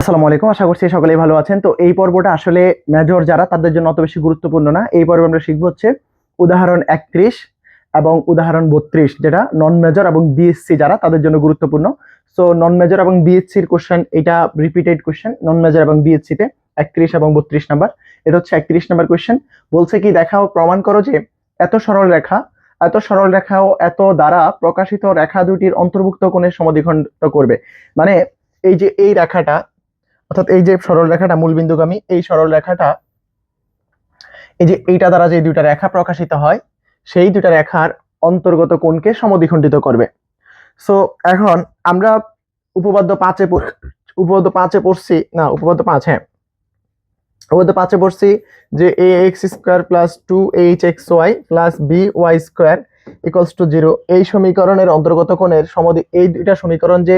আসসালামু আলাইকুম, আশা করছি সকলেই ভালো আছেন। তো এই পর্বটা আসলে মেজর যারা, তাদের জন্য অত বেশি গুরুত্বপূর্ণ না। এই পর্বে আমরা শিখব হচ্ছে উদাহরণ একত্রিশ এবং উদাহরণ বত্রিশ, যেটা নন মেজর এবং বিএসসি যারা, তাদের জন্য গুরুত্বপূর্ণ। সো নন মেজর এবং বিএসসির কোশ্চেন এটা রিপিটেড কোশ্চেন নন মেজর এবং বিএসসি তে একত্রিশ এবং বত্রিশ নাম্বার এটা হচ্ছে একত্রিশ নাম্বার কোশ্চেন বলছে কি, দেখাও, প্রমাণ করো যে এত সরল রেখা, এত সরল রেখা ও এত দ্বারা প্রকাশিত রেখা দুটির অন্তর্ভুক্ত কোণের সমদ্বিখণ্ড করবে। মানে এই যে এই রেখাটা অর্থাৎ এই যে সরল রেখাটা মূলবিন্দুগামী এই সরল রেখাটা, এই যে এইটা দ্বারা যে দুইটা রেখা প্রকাশিত হয়, সেই দুইটা রেখার অন্তর্গত কোণকে সমদ্বিখণ্ডিত করবে। সো এখন আমরা উপপাদ্য পাঁচে উপপাদ্য পাঁচে পড়ছি, না, উপপাদ্য পাঁচ হ্যাঁ। উপপাদ্য পাঁচে পড়ছি যে a x square plus two h x y plus b y square equals to zero এই সমীকরণের অন্তর্গত কোণের সমদ্বি এই দুইটা সমীকরণ যে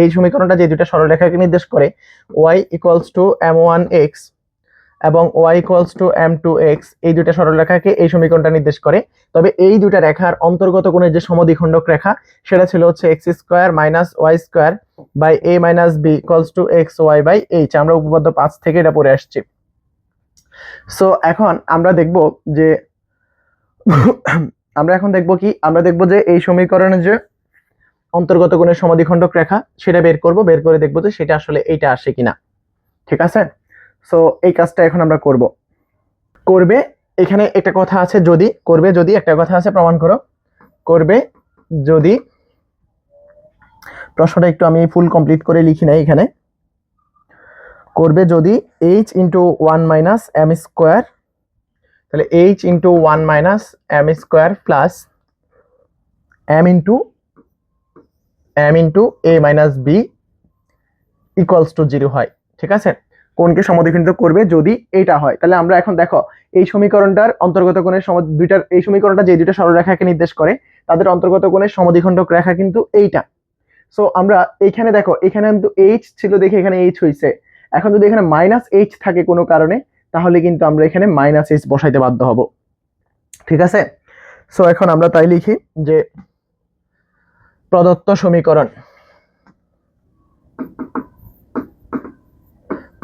এই সমীকরণটা যে দুইটা সরলরেখাকে নির্দেশ করে, y equals to m one x এবং y equals to m two x এই দুইটা সরলরেখাকে এই সমীকরণটা নির্দেশ করে। তবে এই দুইটা রেখার অন্তর্গত কোণের যে সমদ্বিখণ্ডক রেখা, সেটা ছিল হচ্ছে x square minus y square by a minus b equals to x y by h আমরা উপপাদ্য পাঁচ থেকে এটা পড়ে আসছি। সো এখন আমরা দেখব যে আমরা এখন দেখব কি? আমরা দেখব যে এই সমীকরণের যে অন্তর্গত কোণের সমাধিখণ্ডক রেখা, সেটা বের করব, বের করে দেখব যে সেটা আসলে এইটা আসে কিনা। ঠিক আছে? সো এই কাজটা এখন আমরা করব। করবে, এখানে একটা কথা আছে, যদি, করবে, যদি, একটা কথা আছে, প্রমাণ করো। করবে, যদি, প্রশ্নটা একটু আমি ফুল কমপ্লিট করে লিখি নাই এখানে। করবে যদি h into one minus m square তাহলে h into one minus m square plus m into m into a minus b equals to zero হয়, ঠিক আছে? কোনকে সমদ্বিখণ্ডিত করবে? যদি এইটা হয়, তাহলে আমরা এখন দেখো, এই সমীকরণটার অন্তর্গত কোণের সম দুইটার, এই সমীকরণটা যে দুইটা সরলরেখাকে নির্দেশ করে, তাদের অন্তর্গত কোণের সমদ্বিখণ্ডক রেখা কিন্তু এইটা। সো আমরা এইখানে দেখো, এখানে কিন্তু এইচ ছিল দেখে এখানে এইচ হয়েছে এখন যদি এখানে মাইনাস এইচ থাকে কোনো কারণে তাহলে কিন্তু আমরা এখানে মাইনাস এইচ বসাইতে বাধ্য হব। ঠিক আছে? সো এখন আমরা তাই লিখি যে প্রদত্ত সমীকরণ।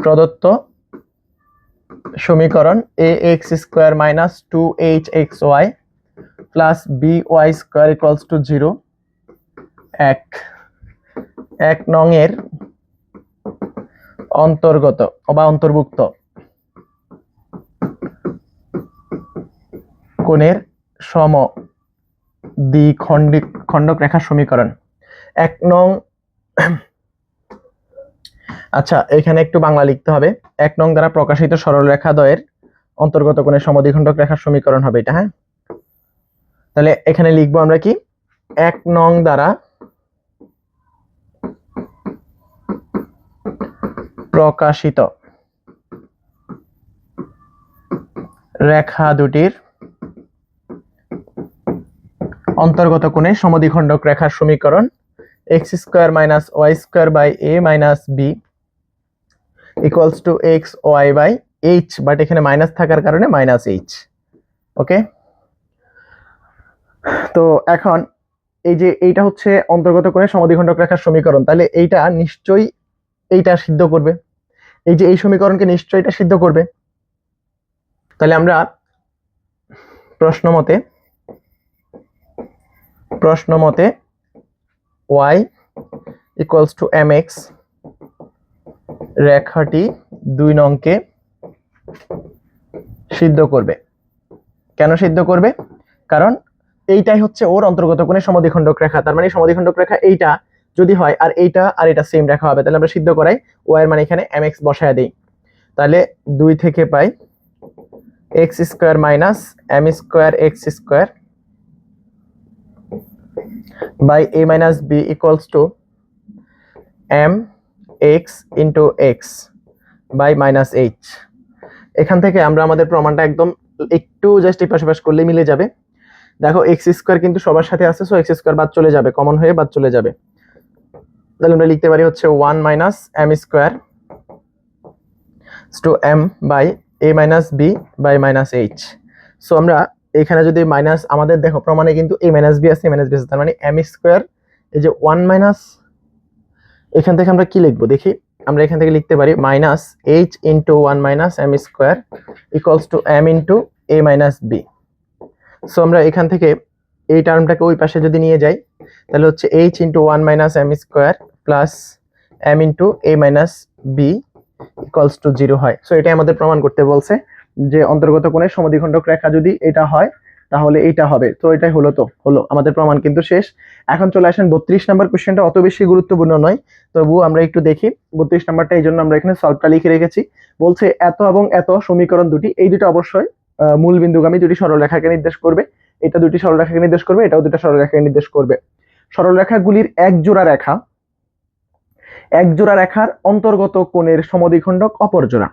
প্রদত্ত সমীকরণ a x square minus two h x y plus b y square equals to zero এক। এক নং এর অন্তর্গত বা অন্তর্ভুক্ত। কোণের সম দ্বিখণ্ডিক খণ্ডক রেখার সমীকরণ। এক নং আচ্ছা এখানে একটু বাংলা লিখতে হবে। এক নং দ্বারা প্রকাশিত সরলরেখা দ্বয়ের অন্তর্গত কোণের সমদ্বিখণ্ডক রেখার সমীকরণ হবে এটা হ্যাঁ? তাহলে এখানে লিখব আমরা কি? এক নং দ্বারা প্রকাশিত রেখা দুটির অন্তর্গত কোণে সমদ্বিখণ্ডক রেখার সমীকরণ x square minus y square by a minus b equals to x y by h but এখানে মাইনাস থাকার কারণে মাইনাস এইচ ওকে তো এখন এই যে এইটা হচ্ছে অন্তর্গত কোণে সমদ্বিখণ্ডক রেখার সমীকরণ, তাহলে এইটা নিশ্চয়ই এইটা সিদ্ধ করবে। এই যে এই সমীকরণকে নিশ্চয়ই এটা সিদ্ধ করবে। তাহলে আমরা প্রশ্ন মতে প্রশ্ন মতে y equals to m x রেখাটি দুই নংকে সিদ্ধ করবে। কেন সিদ্ধ করবে? কারণ এইটাই হচ্ছে ওর অন্তর্গত কোণের সমদ্বিখণ্ডক রেখা। তার মানে সমদ্বিখণ্ডক রেখা এইটা যদি হয় আর এইটা আর এটা সেম রেখা হবে, তাহলে আমরা সিদ্ধ করাই এর মানে এখানে এম এক্স বসায় দিই। তাহলে দুই থেকে পাই x square minus m square x square by a minus b equals to m x into x by minus h এখান থেকে আমরা আমাদের প্রমাণটা একদম একটু জাস্ট এই পাশে পাশ করলে মিলে যাবে। দেখো এক্স স্কোয়ার কিন্তু সবার সাথে আছে সো এক্স স্কোয়ার বাদ চলে যাবে কমন হয়ে বাদ চলে যাবে। তাহলে আমরা লিখতে পারি হচ্ছে one minus m square two m by a minus b by minus h so আমরা এখানে যদি মাইনাস আমাদের দেখো, প্রমাণে কিন্তু এ মাইনাস বি আছে মাইনাস বি আছে, তার মানে এম স্কোয়ার এই যে ওয়ান মাইনাস এখান থেকে আমরা কি লিখব? দেখি, আমরা এখান থেকে লিখতে পারি minus h into one minus m square equals to m into a minus b so আমরা এখান থেকে এই টার্মটাকে ওই পাশে যদি নিয়ে যাই, তাহলে হচ্ছে h into one minus m square plus m into a minus b equals to zero হয়। সো এটাই আমাদের প্রমাণ করতে বলছে। যে অন্তর্গত কোণের সমদ্বিখণ্ডক রেখা যদি এটা হয়, তাহলে এটা হবে। তো এটাই হলো তো, হলো আমাদের প্রমাণ কিন্তু শেষ। এখন চলে আসেন বত্রিশ নাম্বার কোশ্চেনটা অত বেশি গুরুত্বপূর্ণ নয়। তবু আমরা একটু দেখি। বত্রিশ নাম্বারটা এই জন্য আমরা এখানে সলভটা লিখে রেখেছি। বলছে এত এবং এত সমীকরণ দুটি, এই দুটো অবশ্যই মূল বিন্দুগামী দুটি সরলরেখাকে নির্দেশ করবে। এটা দুটি সরলরেখাকে নির্দেশ করবে, এটাও দুটো সরলরেখাকে নির্দেশ করবে। সরলরেখাগুলির এক জোড়া রেখা, এক জোড়া রেখার অন্তর্গত কোণের সমদ্বিখণ্ডক অপর জোড়া।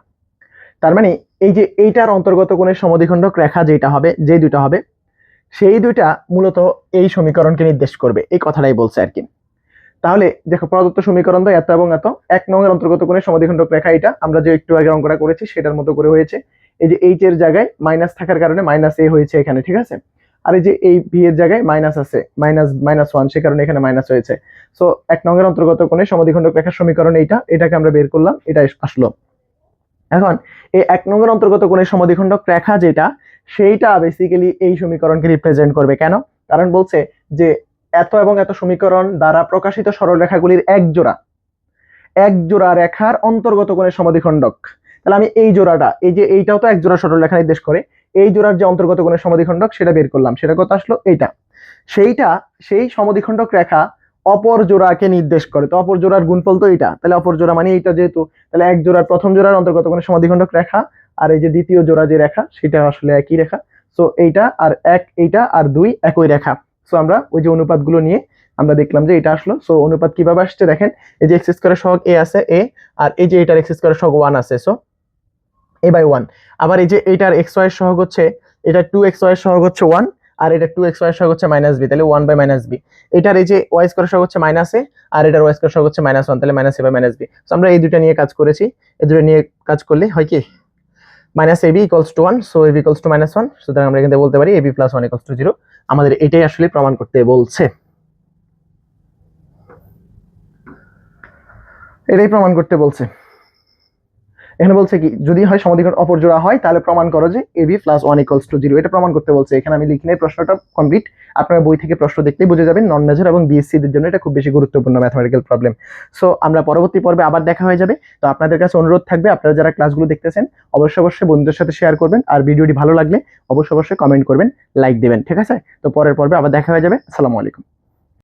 তার মানে এই যে এইটার অন্তর্গত কোণের সমদ্বিখণ্ডক রেখা যেটা হবে যে দুটা হবে, সেই দুইটা মূলত এই সমীকরণকে নির্দেশ করবে। এই কথাটাই বলছে আর কি। তাহলে দেখো প্রদত্ত সমীকরণ তো এত এবং এত। এক নঙের অন্তর্গত কোণের সমদ্বিখণ্ডক রেখা এটা আমরা যে একটু আগে অঙ্কটা করেছি, সেটার মতো করে হয়েছে। এই যে এইচ এর জায়গায় মাইনাস থাকার কারণে মাইনাস এ হয়েছে এখানে, ঠিক আছে? আর এই যে এই ভি এর জায়গায় মাইনাস আছে মাইনাস মাইনাস ওয়ান সে কারণে এখানে মাইনাস হয়েছে। সো এক নঙের অন্তর্গত কোণে সমদ্বিখণ্ডক রেখার সমীকরণ এইটা। এটাকে আমরা বের করলাম, এটা আসলো। এখন এই এক নঙের অন্তর্গত কোণের সমদ্বিখণ্ডক রেখা যেটা, সেইটা বেসিক্যালি এই সমীকরণকে রিপ্রেজেন্ট করবে। কেন? কারণ বলছে যে এত এবং এত সমীকরণ দ্বারা প্রকাশিত সরলরেখাগুলির এক জোড়া। এক জোড়া রেখার অন্তর্গত কোণের সমদ্বিখণ্ডক। তাহলে আমি এই জোড়াটা, এই যে এইটাও তো এক জোড়া সরলরেখা নির্দেশ করে, এই জোড়ার যে অন্তর্গত কোণের সমদ্বিখণ্ডক সেটা বের করলাম। সেটা কত আসলো? এইটা। সেইটা, সেই সমদ্বিখণ্ডক রেখা অপর জোড়াকে নির্দেশ করে। তো অপর জোড়ার গুণফল তো এইটা তাহলে অপর জোড়া মানে এইটা যেহেতু, তাহলে এক জোড়ার প্রথম জোড়ার অন্তর্গত কোণের সমদ্বিখণ্ডক রেখা আর এই যে দ্বিতীয় জোড়া যে রেখা, সেটা আসলে একই রেখা। সো এইটা আর এক, এইটা আর দুই একই রেখা। সো আমরা ওই যে অনুপাতগুলো নিয়ে আমরা দেখলাম যে এটা আসলো। সো অনুপাত কীভাবে আসছে দেখেন, এই যে এক্স স্কোয়ারের সহগ এ আছে এ আর এই যে এটার এক্স স্কোয়ারের সহগ ওয়ান আছে। সো এ বাই ওয়ান আবার এই যে এইটার এক্স ওয়াই সহগ হচ্ছে, এটা টু এক্স ওয়াই সহগ হচ্ছে ওয়ান আর এটা টু এক্স ওয়াই সহগ হচ্ছে মাইনাস বি তাহলে ওয়ান বাই মাইনাস বি এটার এই যে ওয়াই স্কোয়ার সহ হচ্ছে মাইনাস এ আর এটার ওয়াই স্কোয়ার সহগ হচ্ছে মাইনাস ওয়ান তাহলে minus a by minus b so আমরা এই দুটা নিয়ে কাজ করেছি। এই দুটো নিয়ে কাজ করলে হয় কি? Minus a b equals to one so a b equals to minus one সুতরাং আমরা এখান বলতে পারি a b plus one equals to zero আমাদের এটাই আসলে প্রমাণ করতে বলছে। এটাই প্রমাণ করতে বলছে। এখানে বলছে কি, যদি হয় সমদ্বিখণ্ড অপর জোড়া হয়, তাহলে প্রমাণ করো যে a b plus one equals to zero এটা প্রমাণ করতে বলছে। এখানে আমি লিখিনি প্রশ্নটা কমপ্লিট আপনারা বই থেকে প্রশ্ন দেখতেই বুঝে যাবেন নন মেজর এবং বিএসসি দের জন্য এটা খুব বেশি গুরুত্বপূর্ণ ম্যাথমেটিক্যাল প্রবলেম সো আমরা পরবর্তী পর্বে আবার দেখা হয়ে যাবে। তো আপনাদের কাছে অনুরোধ থাকবে, আপনারা যারা ক্লাসগুলো দেখতেছেন, অবশ্যই অবশ্যই বন্ধুদের সাথে শেয়ার করবেন। আর ভিডিওটি ভালো লাগলে অবশ্যই অবশ্যই কমেন্ট করবেন লাইক দেবেন। ঠিক আছে? তো পরের পর্বে আবার দেখা হয়ে যাবে। আসসালামু আলাইকুম।